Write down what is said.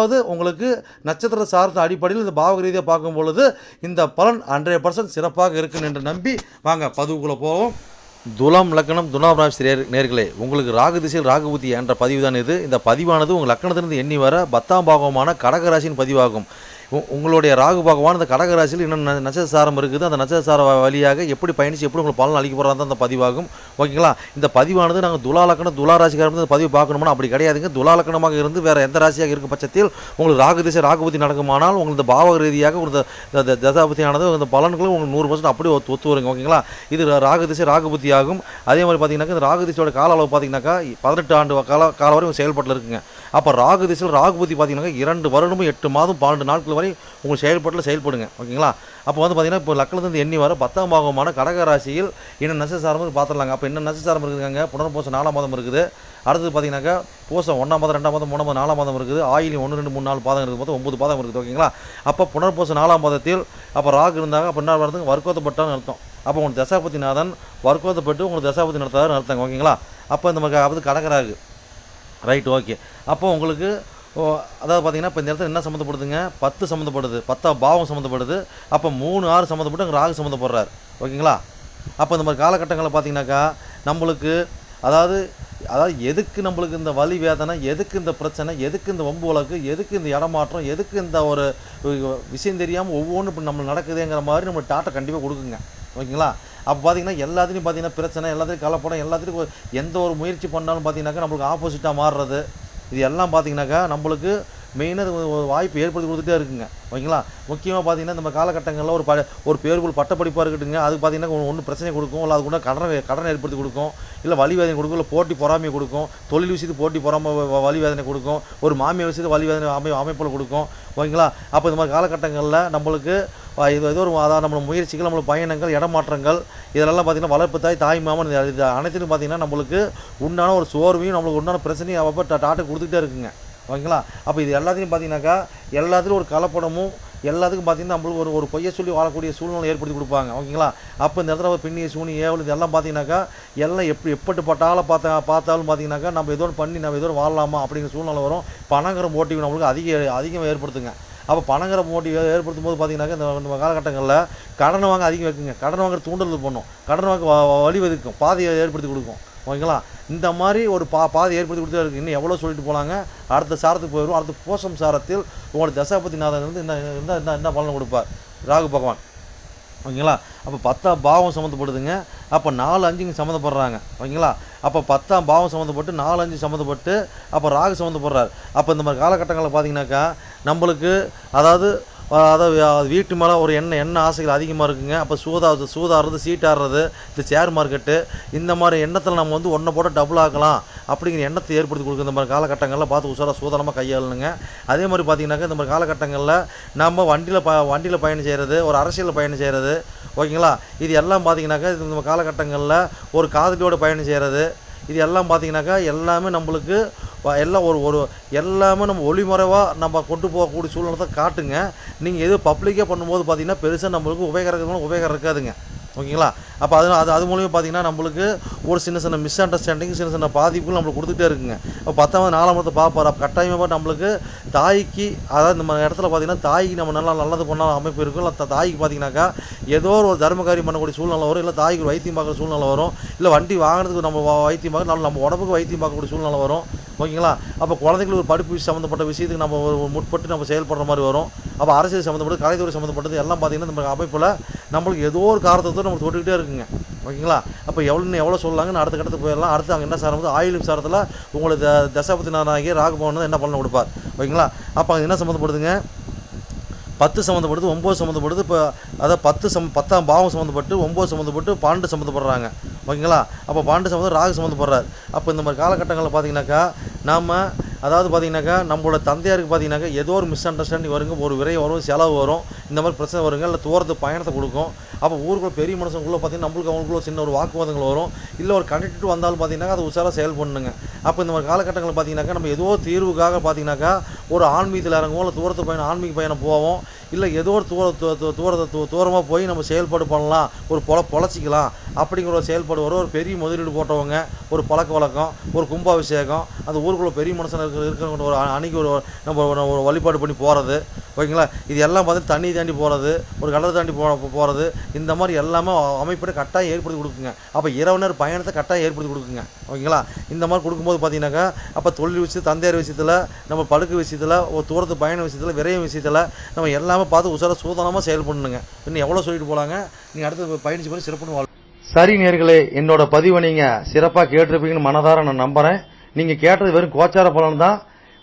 அதாவது உங்களுக்கு நட்சத்திர சார்ந்த அடிப்படையில் இந்த பாவக ரீதியாக பார்க்கும் பொழுது இந்த பலன் ஹண்ட்ரட் பர்சன்ட் சிறப்பாக இருக்குன்னு என்று நம்பி வாங்க பதிவுக்குள்ளே போவோம். துலாம் லக்னம் துலாம் ராசி நேர்களே உங்களுக்கு ராகு திசையில் ராகு புத்தி என்ற பதிவு தான் இது. இந்த பதிவானது உங்கள் லக்னத்திலிருந்து எண்ணி வர பத்தாம் பாகமான கடகராசியின் பதிவாகும். உங்களுடைய ராகு பகவான் இந்த கடக ராசியில் இன்னும் ந- இருக்குது. அந்த நட்சத்திரசார வழியாக எப்படி பயணித்து எப்படி உங்களுக்கு பலன் அளிக்க போகிறாங்க அந்த பதிவாகும். ஓகேங்களா? இந்த பதிவானது நாங்கள் துலா லக்கணம் துலா இந்த பதிவு பார்க்கணும்னா அப்படி கிடையாதுங்க. துலா லக்கணமாக இருந்து வேறு எந்த ராசியாக இருக்கும் பட்சத்தில் உங்களுக்கு ராகு திசை ராகுபதி நடக்குமானால் உங்களுக்கு இந்த பாவக ரீதியாக ஒரு தசாபதியானது இந்த பலன்களும் உங்களுக்கு நூறு பர்சன்ட் அப்படியே ஒத்து ஒத்து வருங்க. ஓகேங்களா? இது ராகு திசை ராகுபுத்தி ஆகும் அதே மாதிரி பார்த்தீங்கன்னாக்கா இந்த ராகு திசையோட கால அளவு பார்த்தீங்கன்னாக்கா பதினெட்டு ஆண்டு கால கால வரை செயல்பாட்டில் இருக்குங்க. அப்போ ராகு திசையில் ராகுபதி பார்த்தீங்கன்னா பார்த்தீங்கன்னாக்கா இரண்டு வருடமும் எட்டு மாதம் பன்னெண்டு நாட்கள் வரை உங்களுக்கு செயல்பாட்டில் செயல்படுங்க. ஓகேங்களா? அப்போ வந்து பார்த்தீங்கன்னா இப்போ லக்னத்துலேருந்து எண்ணி வர பத்தாம் பாகமான கடக ராசியில் என்ன நட்சசாரம் பார்த்துடலாங்க அப்போ என்ன நசசாரம் இருக்குதுங்க புனர்பூசம் நாலாம் மாதம் இருக்குது. அடுத்தது பார்த்தீங்கன்னாக்கா பூசம் ஒன்றாம் மாதம் ரெண்டாம் மாதம் மூணாம் மாதம் நாலாம் மாதம் இருக்குது. ஆயிலி ஒன்று ரெண்டு மூணு நாலு பாதம் இருக்குது. மொத்தம் ஒம்பது பாதம் இருக்குது. ஓகேங்களா? அப்போ புனர்பூசம் நாலாம் மாதத்தில் அப்போ ராகு இருந்தாங்க. அப்போ என்ன வரதுக்கு வர்க்கோத்தப்பட்டான்னு அர்த்தம். அப்போ உங்களுக்கு தசாபதிநாதன் வர்க்கோத்தப்பட்டு உங்களுக்கு தசாபதி நடத்தாருன்னு அர்த்தம் ஓகேங்களா? அப்போ இந்த மாதிரி அது கடகராகு. ரைட் ஓகே அப்போ உங்களுக்கு ஓ, அதாவது பார்த்தீங்கன்னா இப்போ இந்த இடத்துல என்ன சம்மந்தப்படுதுங்க? பத்து சம்மந்தப்படுது. பத்தா பாவம் சம்மந்தப்படுது. அப்போ மூணு ஆறு சம்மந்தப்பட்டு அங்கே ராகு சம்மந்தப்படுறாரு. ஓகேங்களா? அப்போ இந்த மாதிரி காலகட்டங்களில் பார்த்தீங்கன்னாக்கா நம்மளுக்கு அதாவது அதாவது எதுக்கு நம்மளுக்கு இந்த வலி வேதனை எதுக்கு இந்த பிரச்சனை எதுக்கு இந்த வம்பு வழக்கு எதுக்கு இந்த இடமாற்றம் எதுக்கு இந்த ஒரு ஒரு விஷயம் தெரியாமல் ஒவ்வொன்றும் இப்போ நம்ம நடக்குதுங்கிற மாதிரி நம்ம டாட்டை கண்டிப்பாக கொடுக்குங்க. ஓகேங்களா? அப்போ பார்த்தீங்கன்னா எல்லாத்துலேயும் பார்த்தீங்கன்னா பிரச்சனை எல்லாத்துலேயும் கலப்படம் எல்லாத்துலேயும் எந்த ஒரு முயற்சி பண்ணாலும் பார்த்தீங்கன்னாக்கா நம்மளுக்கு ஆப்போசிட்டாக மாறுறது. இது எல்லாம் பார்த்தீங்கன்னாக்கா நம்மளுக்கு மெயினாக ஒரு வாய்ப்பு ஏற்படுத்தி கொடுத்துட்டே இருக்குங்க. ஓகேங்களா? முக்கியமாக பார்த்தீங்கன்னா நம்ம காலகட்டங்களில் ஒரு ப ஒரு பேருக்குள் பட்டப்படிப்பாக இருக்கட்டுங்க. அது பார்த்தீங்கன்னா ஒன்றும் பிரச்சனை கொடுக்கும். இல்லை அது கூட கடனை கடனை ஏற்படுத்தி கொடுக்கும். இல்லை வழி வேதனை கொடுக்கும். இல்லை போட்டி பொறாமையை கொடுக்கும். தொழில் விஷயத்துக்கு போட்டி பொறாமை வ- வேதனை கொடுக்கும். ஒரு மாமியார் விஷயத்துக்கு வழி வேதனை அமை அமைப்பில் கொடுக்கும். ஓகேங்களா? அப்போ இந்த மாதிரி காலகட்டங்களில் நம்மளுக்கு இது ஏதோ ஒரு அதாவது நம்மளோட முயற்சிகள் நம்மளுக்கு பயணங்கள் இடமாற்றங்கள் இதெல்லாம் பார்த்தீங்கன்னா வளர்ப்பு தாய் தாய் மாமன் இது அனைத்திலும் பார்த்தீங்கன்னா நம்மளுக்கு உண்டான ஒரு சோர்வையும் நம்மளுக்கு உண்டான பிரச்சனையும் அப்பப்போ டாட்டை கொடுத்துக்கிட்டே இருக்குங்க. ஓகேங்களா? அப்போ இது எல்லாத்தையும் பார்த்தீங்கன்னாக்கா எல்லாத்துலையும் ஒரு கலப்படமும் எல்லாத்துக்கும் பார்த்தீங்கன்னா நம்மளுக்கு ஒரு ஒரு பொய்யை சொல்லி வாழக்கூடிய சூழ்நிலை ஏற்படுத்தி கொடுப்பாங்க. ஓகேங்களா? அப்போ இந்த இடத்துல ஒரு பின்னி சூனி ஏவல் இதெல்லாம் பார்த்தீங்கன்னாக்கா எல்லாம் எப்படி எப்பட்டு பட்டாலும் பார்த்தா பார்த்தாலும் பார்த்தீங்கன்னாக்கா நம்ம ஏதோ ஒன்று பண்ணி நம்ம ஏதோ வாழலாமா அப்படிங்கிற சூழ்நிலை வரும். பணங்கிற மோட்டிவ் நம்மளுக்கு அதிக அதிகம் ஏற்படுத்துங்க. அப்போ பணங்கிற மோட்டிவ் ஏற்படுத்தும் போது பார்த்தீங்கன்னாக்கா இந்த இந்த காலகட்டங்களில் கடன் வாங்க அதிகம் வைக்குங்க. கடன் வாங்குற தூண்டல் பண்ணும் கடன் வாங்க வ- வழி வதுக்கும் பாதையை ஏற்படுத்தி கொடுக்கும். ஓகேங்களா? இந்த மாதிரி ஒரு பா பாதை ஏற்படுத்தி கொடுத்தே இருக்கு. இன்னும் எவ்வளோ சொல்லிட்டு போகலாங்க அடுத்த சாரத்துக்கு போயிடும் அடுத்த போஷம் சாரத்தில் உங்களோட தசாபதி நாதன் வந்து என்ன என்ன என்ன என்ன பலன் கொடுப்பார்? ராகு பகவான். ஓகேங்களா? அப்போ பத்தாம் பாவம் சம்மந்தப்படுதுங்க அப்போ நாலு அஞ்சுங்க சம்மந்தப்படுறாங்க. ஓகேங்களா? அப்போ பத்தாம் பாவம் சம்மந்தப்பட்டு நாலு அஞ்சு சம்மந்தப்பட்டு அப்போ ராகு சம்மந்தப்படுறாரு. அப்போ இந்த மாதிரி காலகட்டங்களில் பார்த்தீங்கன்னாக்கா நம்மளுக்கு அதாவது அதாவது வீட்டு மேலே ஒரு எண்ணெய் எண்ணெய் ஆசைகள் அதிகமாக இருக்குங்க. அப்போ சூதா சூதாடுறது சீட்டாடுறது இந்த ஷேர் மார்க்கெட்டு இந்த மாதிரி எண்ணத்தில் நம்ம வந்து ஒன்றை போட்டு டபுள் ஆக்கலாம் அப்படிங்கிற எண்ணத்தை ஏற்படுத்தி கொடுக்குற இந்த மாதிரி காலகட்டங்களில் பார்த்து உசாராக சூதானமாக கையாளணுங்க. அதே மாதிரி பார்த்தீங்கன்னாக்கா இந்த மாதிரி காலகட்டங்களில் நம்ம வண்டியில் ப வண்டியில் பயணம் செய்கிறது ஒரு அரசியலில் பயணம் செய்கிறது ஓகேங்களா? இது எல்லாம் பார்த்தீங்கன்னாக்கா இந்த காலகட்டங்களில் ஒரு காதலியோட பயணம் செய்கிறது இது எல்லாம் பார்த்தீங்கன்னாக்கா எல்லாமே நம்மளுக்கு எல்லாம் ஒரு ஒரு எல்லாமே நம்ம ஒளிமறைவாக நம்ம கொண்டு போகக்கூடிய சூழ்நிலை தான் காட்டுங்க. நீங்கள் எது பப்ளிக்காக பண்ணும்போது பார்த்தீங்கன்னா பெருசாக நம்மளுக்கு உபயோகம் உபயோகம் இருக்காதுங்க. ஓகேங்களா? அப்போ அது அது அது மூலியமாக பார்த்தீங்கன்னா நம்மளுக்கு ஒரு சின்ன சின்ன மிஸ் அண்டர்ஸ்டாண்டிங் சின்ன சின்ன பாதிப்புகள் நம்மளுக்கு கொடுத்துட்டே இருக்குங்க. இப்போ பத்தாவது நாலாம் மதத்தை பார்ப்பார். அப்போ கட்டாயமாக நம்மளுக்கு தாய்க்கு அதாவது நம்ம இடத்துல பார்த்தீங்கன்னா தாய்க்கு நம்ம நல்லா நல்லது பண்ணாலும் அமைப்பு இருக்கும். இல்லை தாய்க்கு பார்த்தீங்கன்னாக்கா ஏதோ ஒரு தர்ம காரியம் பண்ணக்கூடிய சூழ்நிலை வரும். இல்லை தாய்க்கு வைத்தியம் பார்க்குற சூழ்நிலை வரும். இல்லை வண்டி வாங்கினதுக்கு நம்ம வைத்தியம் பார்க்க நம்ம நம்ம உடம்புக்கு வைத்தியம் பார்க்கக்கூடிய சூழ்நிலை வரும். ஓகேங்களா? அப்போ குழந்தைங்களுக்கு ஒரு படிப்பு சம்மந்தப்பட்ட விஷயத்துக்கு நம்ம முற்பட்டு நம்ம செயல்படுற மாதிரி வரும். அப்போ அரசியல் சம்மந்தப்பட்டது கலைத்துறை சம்மந்தப்பட்டது எல்லாம் பார்த்தீங்கன்னா நம்ம அமைப்பில் நம்மளுக்கு ஏதோ ஒரு காரணத்தை நம்ம தொட்டுக்கிட்டே இருக்குங்க. ஓகேங்களா? அப்போ எவ்வளோ எவ்வளோ சொல்லாங்கன்னு அடுத்த கட்டத்துக்கு போயிடலாம். அடுத்து அங்கே என்ன சார் வந்து சாரத்தில் உங்களுக்கு தசாபதி நாராயண ராகுபவன் என்ன பண்ண கொடுப்பார்? ஓகேங்களா? அப்போ அங்கே என்ன சம்மந்தப்படுதுங்க பத்து சம்மந்தப்படுது ஒம்பது சம்மந்தப்படுது இப்போ அதாவது பத்து சம் பத்தாம் பாவம் சம்மந்தப்பட்டு ஒம்பது சம்மந்தப்பட்டு பன்னெண்டு சம்மந்தப்படுறாங்க ஓகேங்களா? அப்போ பன்னெண்டு சம்மந்தம் ராகு சம்மந்தப்படுறாரு அப்போ இந்த மாதிரி காலகட்டங்களில் பார்த்தீங்கன்னாக்கா நாம் அதாவது பார்த்தீங்கன்னாக்கா நம்மளோட தந்தையாருக்கு பார்த்தீங்கன்னாக்கா ஏதோ ஒரு மிஸ் அண்டர்ஸ்டாண்டிங் வருங்க ஒரு விரை வரும் செலவு வரும் இந்த மாதிரி பிரச்சனை வருங்க இல்லை தூரத்து பயணத்தை கொடுக்கும். அப்போ ஊருக்குள்ள பெரிய மனுஷங்களுக்குள்ள பார்த்தீங்கன்னா நம்மளுக்கு அவங்களுக்குள்ள சின்ன ஒரு வாக்குவாதங்கள் வரும். இல்லை ஒரு கண்டிட்டு வந்தாலும் பார்த்தீங்கன்னா அது உஷாராக செயல் பண்ணுங்க. அப்போ இந்த மாதிரி காலகட்டங்களில் பார்த்தீங்கன்னாக்கா நம்ம ஏதோ தீர்வுக்காக பார்த்தீங்கன்னாக்கா ஒரு ஆன்மீகத்தில் இறங்குவோம் இல்லை தூரத்து பயணம் ஆன்மீக பயணம் போவோம் இல்லை ஏதோ ஒரு தூர தூரத்தை தூ தூரமாக போய் நம்ம செயல்பாடு பண்ணலாம் ஒரு பொழ பொழைச்சிக்கலாம் அப்படிங்கிற ஒரு செயல்பாடு வரும். ஒரு பெரிய முதலீடு போட்டவங்க ஒரு பழக்க வழக்கம் ஒரு கும்பாபிஷேகம் அந்த ஊருக்குள்ள பெரிய மனுஷன் இருக்கிற இருக்கிறவங்க ஒரு அன்னைக்கு ஒரு நம்ம ஒரு வழிபாடு பண்ணி போகிறது ஓகேங்களா? இது எல்லாம் பார்த்து தண்ணி தாண்டி போகிறது ஒரு கடல் தாண்டி போ போகிறது இந்த மாதிரி எல்லாமே அமைப்பிட கட்டாயம் ஏற்படுத்தி கொடுக்குங்க. அப்போ இரவு நேர பயணத்தை கட்டாயம் ஏற்படுத்தி கொடுக்குங்க. ஓகேங்களா? இந்த மாதிரி கொடுக்கும்போது பார்த்தீங்கன்னாக்கா அப்போ தொழில் விஷயம் தந்தையார் விஷயத்தில் நம்ம படுக்கை விஷயத்தில் ஒரு தூரத்து பயண விஷயத்தில் விரைய விஷயத்தில் நம்ம எல்லாமே பார்த்து உசார சூதனமாக செயல்படணுங்க இன்னும் எவ்வளோ சொல்லிட்டு போகலாங்க நீங்கள் அடுத்து பயணிச்சு போய் சிறப்புன்னு வாழ் சரி நேர்களே என்னோட பதிவை நீங்கள் சிறப்பாக கேட்டிருப்பீங்கன்னு மனதார நான் நம்புகிறேன் நீங்கள் கேட்டது வெறும் கோச்சார பலன் தான்.